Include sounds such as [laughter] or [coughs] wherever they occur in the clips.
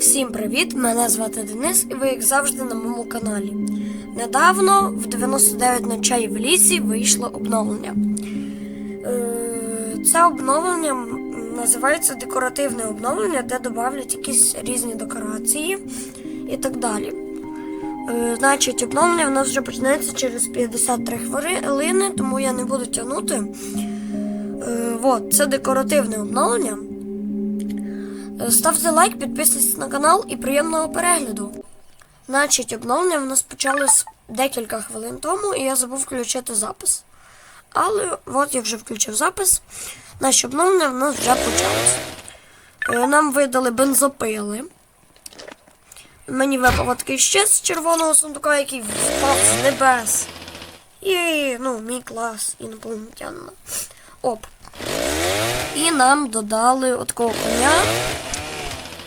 Всім привіт! Мене звати Денис, і ви, як завжди, на моєму каналі. Недавно, в 99 ночей в лісі, вийшло обновлення. Е, Це обновлення називається декоративне обновлення, де додавлять якісь різні декорації і так далі. Е, Значить, обновлення в нас вже почнеться через 53 хвилини, тому я не буду тягнути. Е, Вот, це декоративне обновлення. Е, Ставте лайк, підписуйтесь на канал і приємного перегляду. Значить, обновлення в нас почалось декілька хвилин тому, і я забув включити запис. Але от я вже включив запис. Наші обновлення в нас вже почалось. Е, Нам видали бензопили. Мені випав такий щит з червоного сундука, який впав з небес. І, ну, мій клас інопланетянина. Оп. І нам додали такого коня.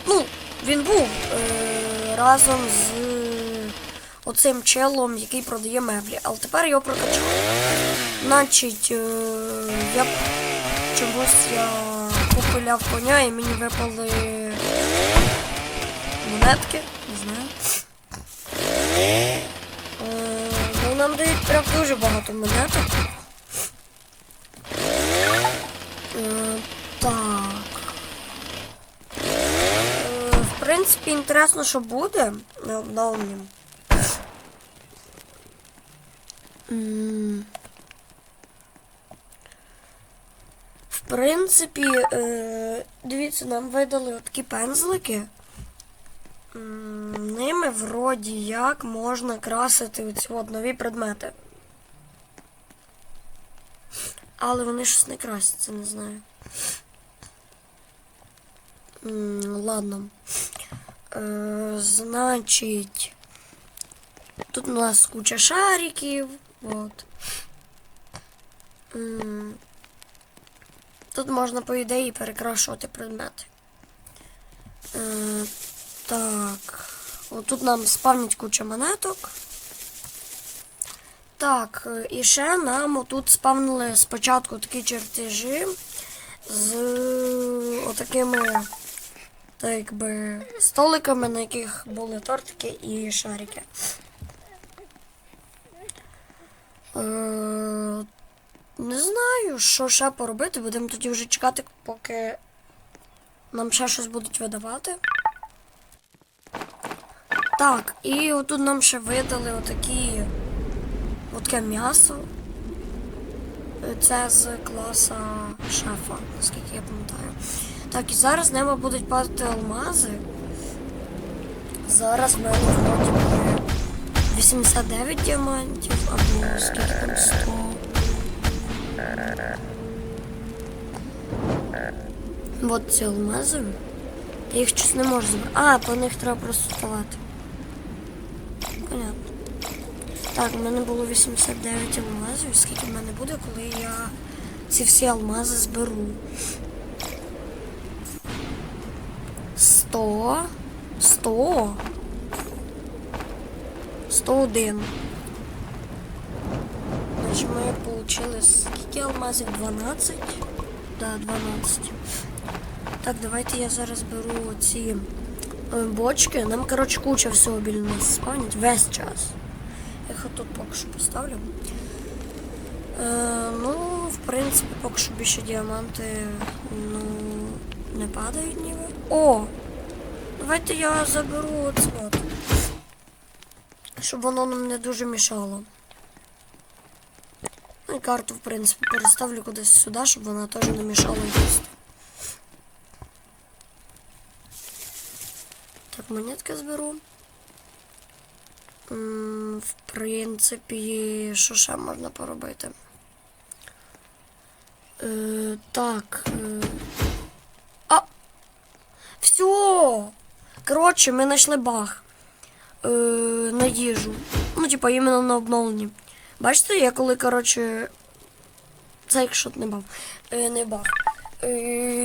Ну, він був е, разом з е, оцим челом, який продає меблі, але тепер його прокачали. Значить, е, я чогось я попиляв коня і мені випали монетки, не знаю. Е, ну, нам дають прям дуже багато монеток. Е, так. Е, В принципі, інтересно, що буде на обновленні. В принципі, е, дивіться, нам видали такі пензлики. Ними вроді як можна красити от нові предмети. Але вони щось не красяться, не знаю. Ладно. Е, значить. Тут у нас куча шариків. От. Тут можна, по ідеї, перекрашувати предмети. Е, так. Тут нам спавнять куча монеток. Так, е, і ще нам отут спавнили спочатку такі чертежі з отакими так якби столиками, на яких були тортики і шарики. Е, не знаю, що ще поробити. Будемо тоді вже чекати, поки нам ще щось будуть видавати. Так, і отут нам ще видали отакі отаке м'ясо. Це з класа шефа, наскільки я пам'ятаю. Так, і зараз з неба будуть падати алмази. Зараз мене вроді 89 діамантів або скільки там 100. От ці алмази. Я їх щось не можу забрати. А, по них треба просто ставати. Понятно. Так, у мене було 89 алмазів. Скільки в мене буде, коли я ці всі алмази зберу? 100. 100. 101. Значить, ми отримали скільки алмазів? 12? Да, 12. Так, давайте я зараз беру ці е, бочки. Нам, коротше, куча всього біля нас спавнять весь час. Я їх тут поки що поставлю. Е, ну, в принципі, поки що більше діаманти ну, не падають ніби. О! Давайте я заберу от. Щоб воно нам не дуже мішало. Ну і карту, в принципі, переставлю кудись сюди, щоб вона теж не мішала їсти. Так, монетки зберу. В принципі, що ще можна поробити? Е, так. Е, а! Все! Коротше, ми знайшли баг е, на їжу. Ну, типа, іменно на обновленні. Бачите, я коли, коротше. Це якщо не баг. Е, не баг. Е,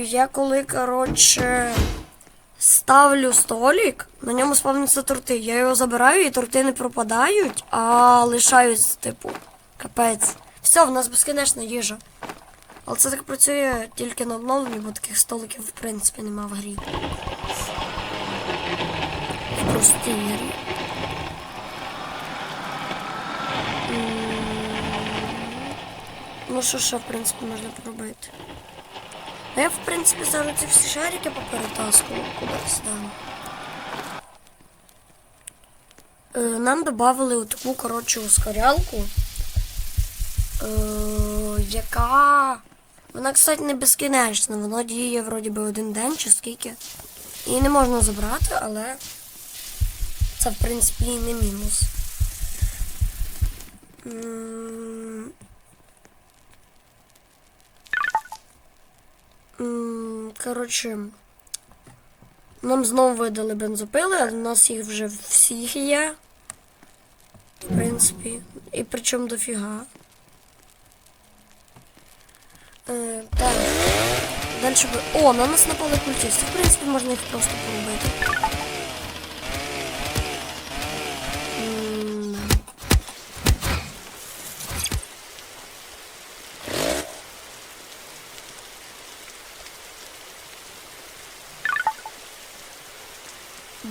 я коли, коротше. Ставлю столик, на ньому спавняться торти. Я його забираю, і торти не пропадають, а лишаються, типу, капець. Все, в нас безкінечна їжа. Але це так працює тільки на обновленні, бо таких столиків, в принципі, нема в грі. прості. М, Ну, що ще, в принципі, можна поробити? Я, в принципі, зараз ці всі шарики поперетаскував кудись там. Е, нам додали таку, коротше, ускорялку, е, яка. Вона, кстати, не безкінечна, вона діє вроді би один день чи скільки. Її не можна забрати, але це, в принципі, і не мінус. М, м, Коротше, нам знову видали бензопили, але в нас їх вже всіх є. В принципі. І причому дофіга. Е, так. Далі ви. О, на нас напали культисти. В принципі, можна їх просто порубити.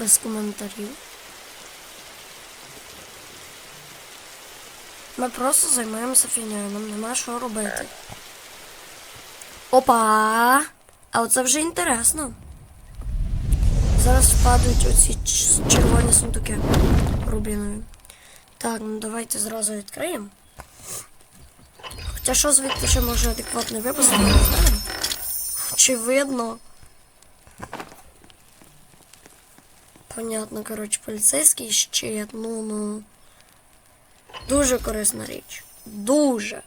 Без коментарів. Ми просто займаємося фігнею, нам нема що робити. Опа! А оце вже інтересно. Зараз впадуть оці червоні сундуки рубінові. Так, ну давайте зразу відкриємо. Хоча що звідти ще може адекватно випустити. Очевидно. Понятно, коротше, поліцейський щит, ну ну. Дуже корисна річ. Дуже.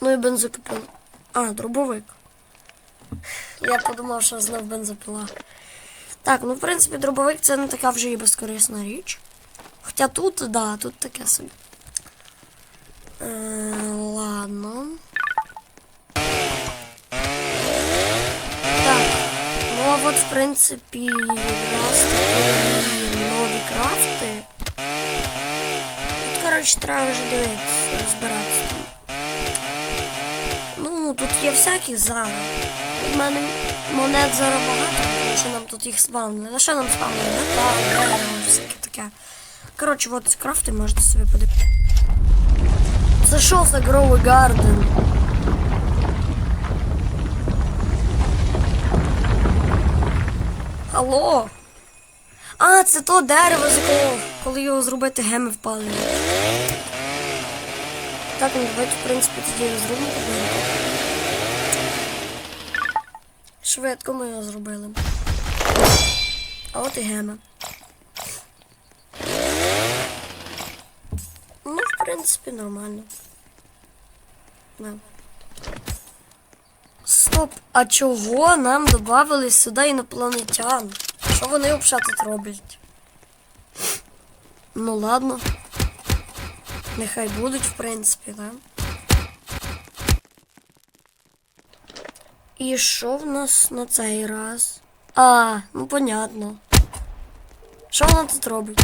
Ну і бензокипил. А, дробовик. Я подумав, що знов бензопила. Так, ну в принципі, дробовик це не така вже і безкорисна річ. Хоча тут, да, тут таке собі. Е, ладно. От в такі нові крафти. Тут, коротше, треба вже дивитися. Ну, тут є всякі зараз. У мене монет зараз багато, тому нам тут їх спавнили. На що нам спавнили? Метал, дерево, всяке таке. Коротше, от крафти можете собі подивитися. Це що за Grow Алло? А, це то дерево, якого, коли його зробити геми впали. Так, ну давайте, в принципі, тоді його зробимо. Швидко ми його зробили. А от і геми. Ну, в принципі, нормально. Да. Стоп, а чого нам додали сюди інопланетян? Що вони взагалі тут роблять? Ну ладно. Нехай будуть, в принципі, да? І що в нас на цей раз? А, ну понятно. Що вона тут робить?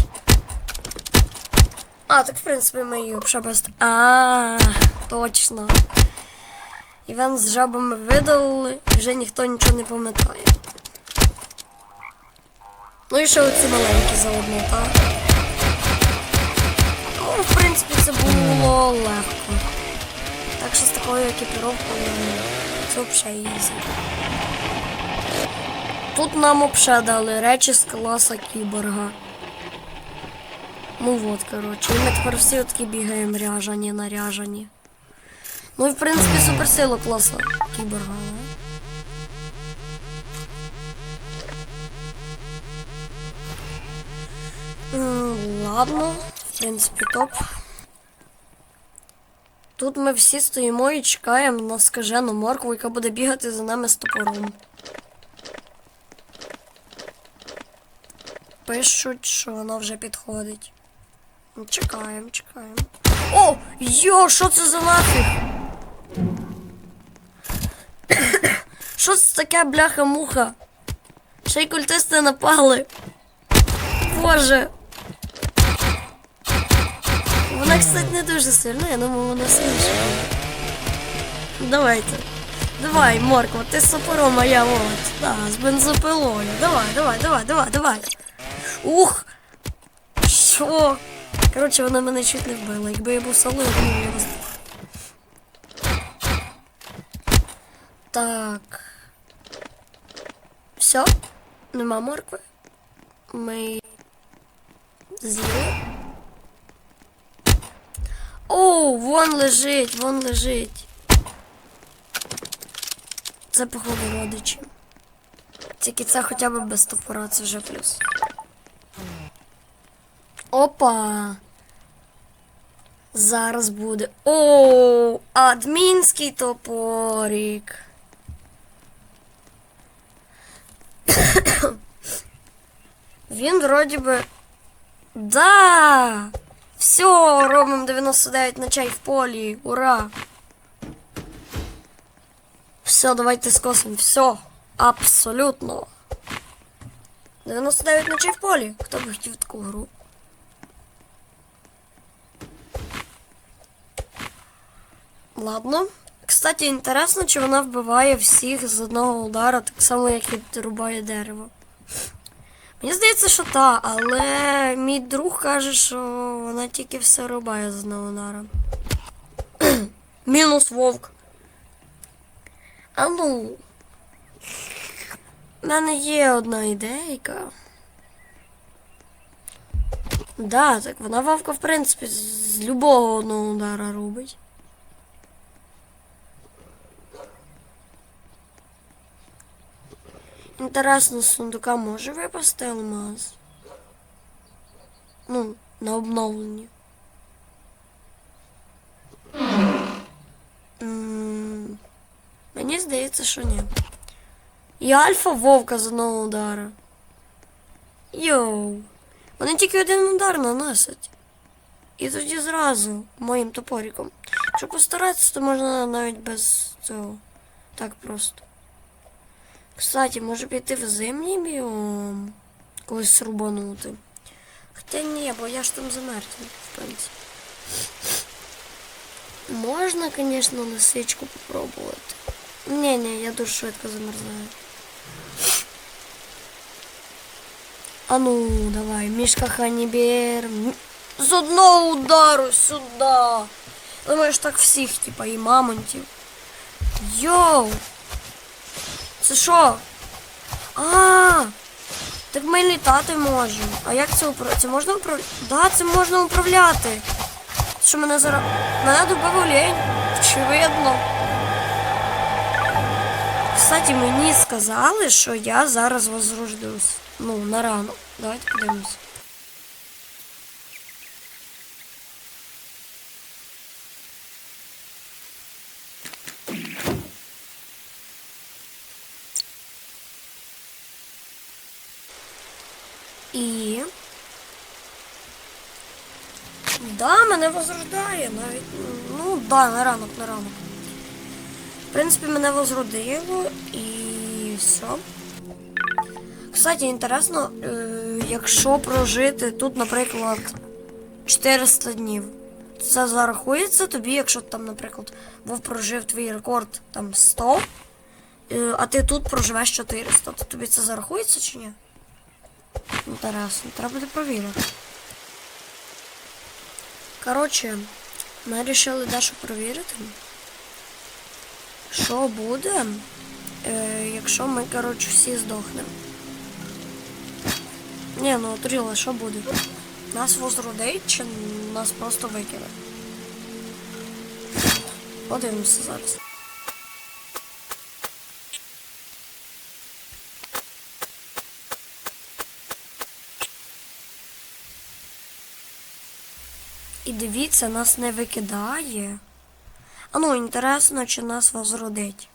А, так в принципі ми її взагалі. А, точно. Івент з жабами видалили, вже ніхто нічого не пам'ятає. Ну і ще оці маленькі заодно, так? Ну, в принципі, це було легко. Так що з такою екіпіровкою це взагалі ізі. Тут нам взагалі дали речі з класа кіборга. Ну от, коротше. І ми тепер всі такі бігаємо ряжані, наряжані. Ну в принципі суперсила класа кіборга. Ладно, в принципі, топ. Тут ми всі стоїмо і чекаємо на скажену моркву, яка буде бігати за нами з топором. Пишуть, що вона вже підходить. Чекаємо, чекаємо. О! Йо, що це за нафіг? Що це таке бляха-муха? Ще й культисти напали. Боже. Вона, кстати, не дуже сильна, я думаю, вона сильніша. Давайте. Давай, морква, ти сапоро моя ось. Да, з бензопилою. Давай, давай, давай, давай, давай. Ух! Що? Коротше, вона мене чуть не вбила. Якби я був солою, я б його здох. Так. Все? Нема моркви. Ми з'їли. О, вон лежить, вон лежить. Це, походу, родичі. Тільки це хоча б без топора, це вже плюс. Опа. Зараз буде. О, адмінський топорик. Він вроді би. Да! Все, робимо 99 ночей в полі. Ура! Все, давайте скосимо. Все. Абсолютно. 99 ночей в полі. Хто би хотів таку гру? Ладно. Кстати, інтересно, чи вона вбиває всіх з одного удара, так само, як і рубає дерево. Мені здається, що так, але мій друг каже, що вона тільки все рубає з одного. [clears throat] Мінус вовк. А. У мене є одна ідейка. Да, так вона вовка, в принципі, з любого одного удара робить. Інтересно, з сундука може випасти алмаз? Ну, на обновленні. Мені здається, що ні. І альфа вовка з одного удара. Йоу. Вони тільки один удар наносять. І тоді зразу моїм топориком. Якщо постаратися, то можна навіть без цього. Так просто. Кстати, може піти в зимній біом. Когось срубанути. Хоча ні, бо я ж там замерзну, в принципі. Можна, звісно, лисичку попробувати. Ні, ні, я дуже швидко замерзаю. А ну, давай, мішка ханібер. М- З одного удару сюди. Думаєш, так всіх, типа, і мамонтів. Йоу! Це що? А, так ми літати можемо. А як це управляти? Це можна управляти? Да, це можна управляти. Що мене зараз. Мене добив олень. Очевидно. Кстати, мені сказали, що я зараз возрождусь. Ну, на рану. Давайте подивимось. І. Да, мене возрождає навіть. Ну, да, на ранок, на ранок. В принципі, мене возродило і все. Кстати, інтересно, е, якщо прожити тут, наприклад, 400 днів. Це зарахується тобі, якщо там, наприклад, Вов прожив твій рекорд там 100, е, а ти тут проживеш 400, то тобі це зарахується чи ні? Інтересно, треба буде провірити. Коротше, ми вирішили дещо провірити. Що буде, е, якщо ми, коротше, всі здохнемо. Ні, ну отріла, що буде? Нас возродить чи нас просто викине? Подивимося зараз. Дивіться, нас не викидає. А ну, інтересно, чи нас возродить.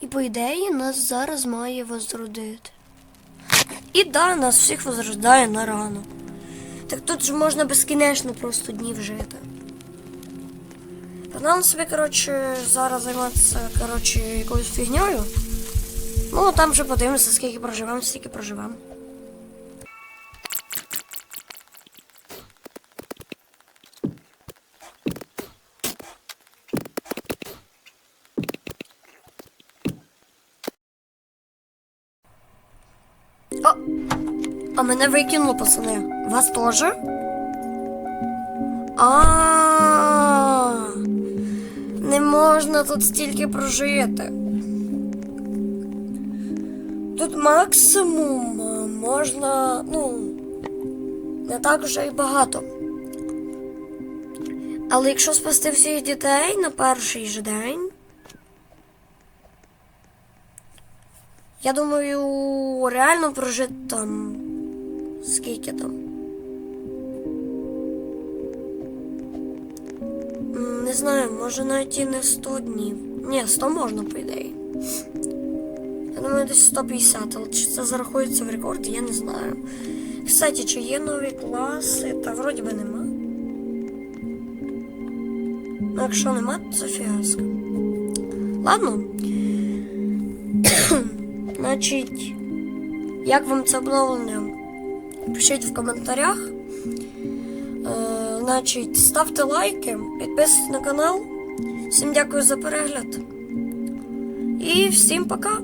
І по ідеї нас зараз має возродити. І да, нас всіх возрождає на рану. Так тут же можна безкінечно просто днів жити. Нам собі, коротше, зараз займатися, коротше, якоюсь фігньою. Ну, там вже подивимося, скільки проживемо, стільки проживемо. Мене викинуло, пацани. Вас теж? А. Не можна тут стільки прожити. Тут максимум е, можна, ну, не так вже і багато. Але якщо спасти всіх дітей на перший же день, я думаю, реально прожити там. Скільки там? Не знаю, може навіть і не 100 днів. Ні, 100 можна, по ідеї. Я думаю, десь 150, але чи це зарахується в рекорді, я не знаю. Кстати, чи є нові класи? Та вроді би нема. Ну, якщо нема, то це фіаско. Ладно. [coughs] Значить, як вам це обновлення? Пишіть в коментарях. Е, значить, ставте лайки, підписуйтесь на канал. Всім дякую за перегляд. І всім пока!